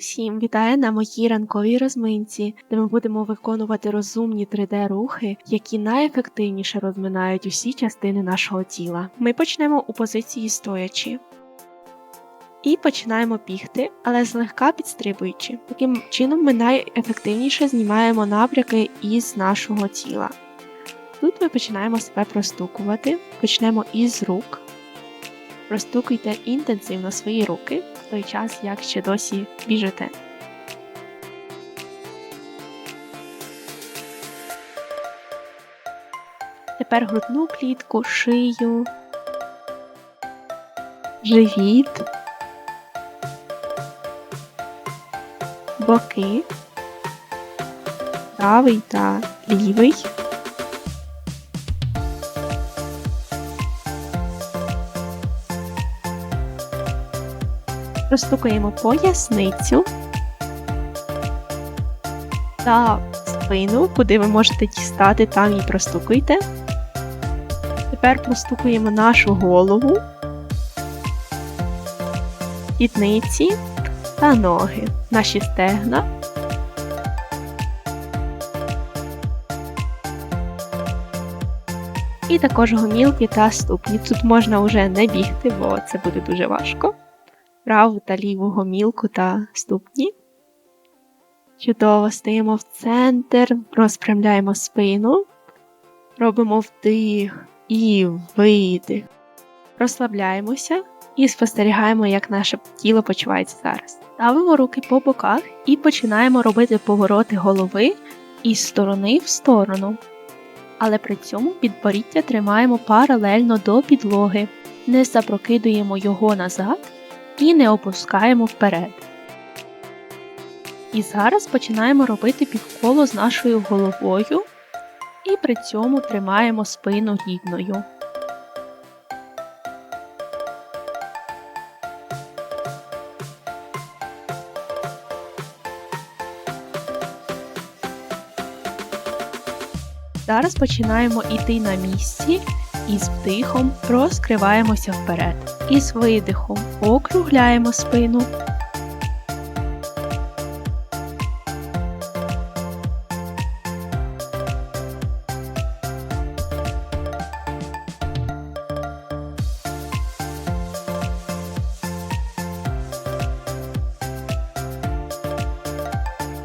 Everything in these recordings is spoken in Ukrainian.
усім! Вітаю на моїй ранковій розминці, де ми будемо виконувати розумні 3D-рухи, які найефективніше розминають усі частини нашого тіла. Ми почнемо у позиції стоячи. І починаємо бігти, але злегка підстрибуючи. Таким чином ми найефективніше знімаємо набряки із нашого тіла. Тут ми починаємо себе простукувати, почнемо із рук. Простукуйте інтенсивно свої руки той час, як ще досі біжите. Тепер грудну клітку, шию, живіт, боки, правий та лівий. Розстукуємо поясницю та спину, куди ви можете дістати, там і простукуйте. Тепер простукуємо нашу голову, сідниці та ноги, наші стегна. І також гомілки та ступні. Тут можна вже не бігти, бо це буде дуже важко праву та ліву гомілку та ступні. Чудово стаємо в центр, розпрямляємо спину, робимо вдих і видих. Розслабляємося і спостерігаємо, як наше тіло почувається зараз. Ставимо руки по боках і починаємо робити повороти голови із сторони в сторону. Але при цьому підборіддя тримаємо паралельно до підлоги, не запрокидуємо його назад і не опускаємо вперед. І зараз починаємо робити півколо з нашою головою і при цьому тримаємо спину рівною. Зараз починаємо йти на місці і з вдихом розкриваємося вперед. І з видихом округляємо спину.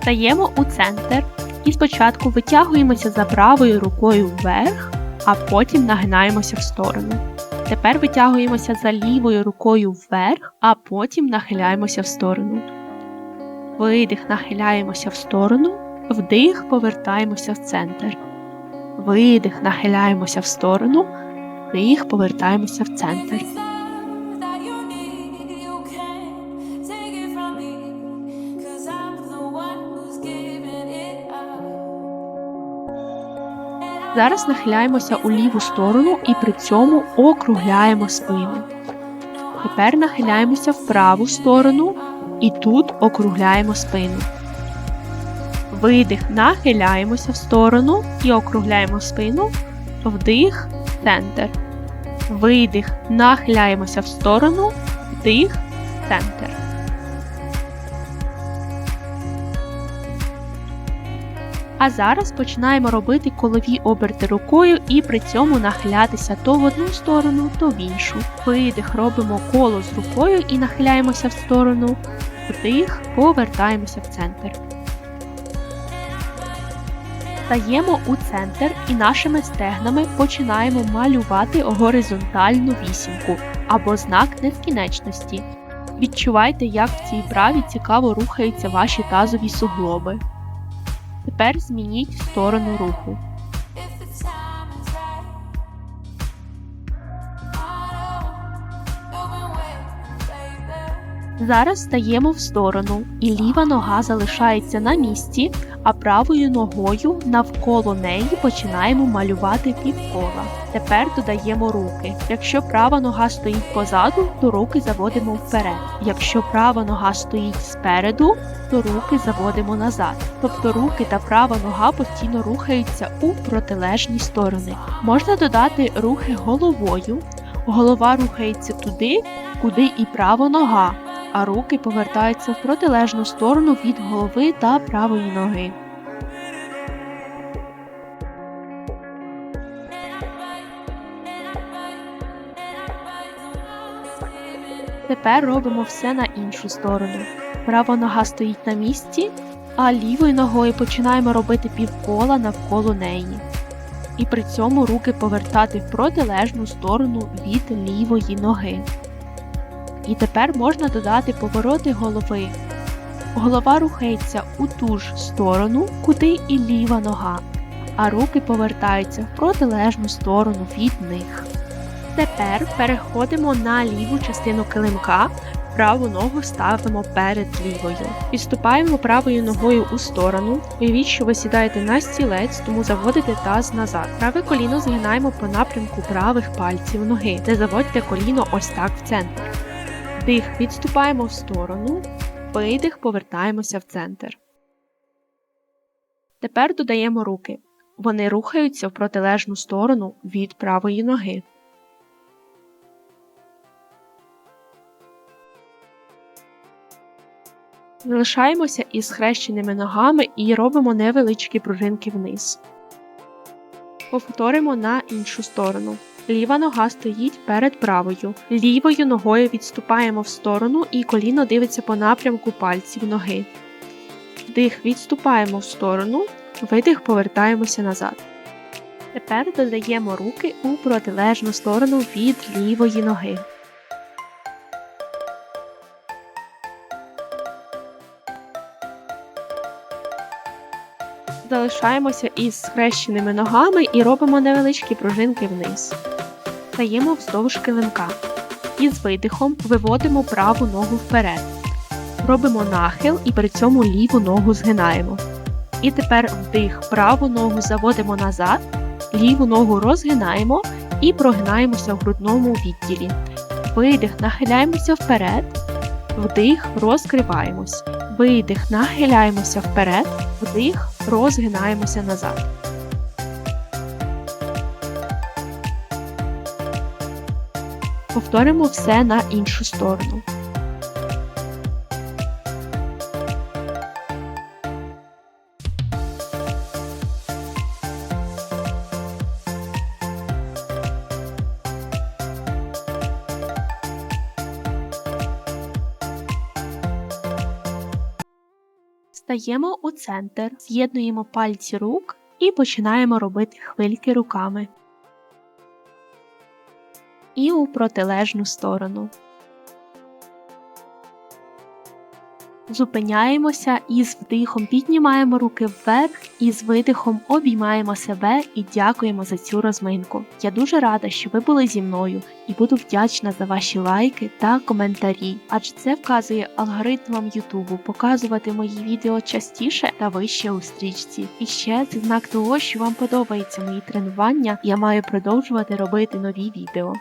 Стаємо у центр і спочатку витягуємося за правою рукою вверх, а потім нагинаємося в сторону. Тепер витягуємося за лівою рукою вверх, а потім нахиляємося в сторону. Видих, нахиляємося в сторону, вдих, повертаємося в центр. Видих, нахиляємося в сторону, вдих, повертаємося в центр. Зараз нахиляємося у ліву сторону і при цьому округляємо спину. Тепер нахиляємося в праву сторону і тут округляємо спину. Видих, нахиляємося в сторону і округляємо спину. Вдих, центр. Видих, нахиляємося в сторону, вдих, центр. А зараз починаємо робити колові оберти рукою і при цьому нахилятися то в одну сторону, то в іншу. Видих, робимо коло з рукою і нахиляємося в сторону. Вдих, повертаємося в центр. Стаємо у центр і нашими стегнами починаємо малювати горизонтальну вісімку або знак невкінечності. Відчувайте, як в цій праві цікаво рухаються ваші тазові суглоби. Тепер змініть сторону руху. Зараз стаємо в сторону, і ліва нога залишається на місці, а правою ногою навколо неї починаємо малювати півкола. Тепер додаємо руки. Якщо права нога стоїть позаду, то руки заводимо вперед. Якщо права нога стоїть спереду, то руки заводимо назад. Тобто руки та права нога постійно рухаються у протилежні сторони. Можна додати рухи головою. Голова рухається туди, куди і права нога а руки повертаються в протилежну сторону від голови та правої ноги. Тепер робимо все на іншу сторону. Права нога стоїть на місці, а лівою ногою починаємо робити півкола навколо неї. І при цьому руки повертати в протилежну сторону від лівої ноги. І тепер можна додати повороти голови. Голова рухається у ту ж сторону, куди і ліва нога, а руки повертаються в протилежну сторону від них. Тепер переходимо на ліву частину килимка, праву ногу ставимо перед лівою. Підступаємо правою ногою у сторону. Уявіть, що ви сідаєте на стілець, тому заводите таз назад. Праве коліно згинаємо по напрямку правих пальців ноги. Не заводьте коліно ось так в центр. Дих відступаємо в сторону, видих повертаємося в центр. Тепер додаємо руки. Вони рухаються в протилежну сторону від правої ноги. Залишаємося із схрещеними ногами і робимо невеличкі пружинки вниз. Повторимо на іншу сторону. Ліва нога стоїть перед правою. Лівою ногою відступаємо в сторону і коліно дивиться по напрямку пальців ноги. Вдих відступаємо в сторону, видих повертаємося назад. Тепер додаємо руки у протилежну сторону від лівої ноги. Залишаємося із схрещеними ногами і робимо невеличкі пружинки вниз. Стаємо вздовж килимка. І з видихом виводимо праву ногу вперед. Робимо нахил і при цьому ліву ногу згинаємо. І тепер вдих праву ногу заводимо назад, ліву ногу розгинаємо і прогинаємося в грудному відділі. Видих, нахиляємося вперед, вдих, розкриваємось. Видих, нахиляємося вперед, вдих, розгинаємося назад. Повторимо все на іншу сторону. Стаємо у центр, з'єднуємо пальці рук і починаємо робити хвильки руками. І у протилежну сторону. Зупиняємося і з вдихом піднімаємо руки вверх і з видихом обіймаємо себе і дякуємо за цю розминку. Я дуже рада, що ви були зі мною і буду вдячна за ваші лайки та коментарі, адже це вказує алгоритмам Ютубу показувати мої відео частіше та вище у стрічці. І ще це знак того, що вам подобаються мої тренування, я маю продовжувати робити нові відео.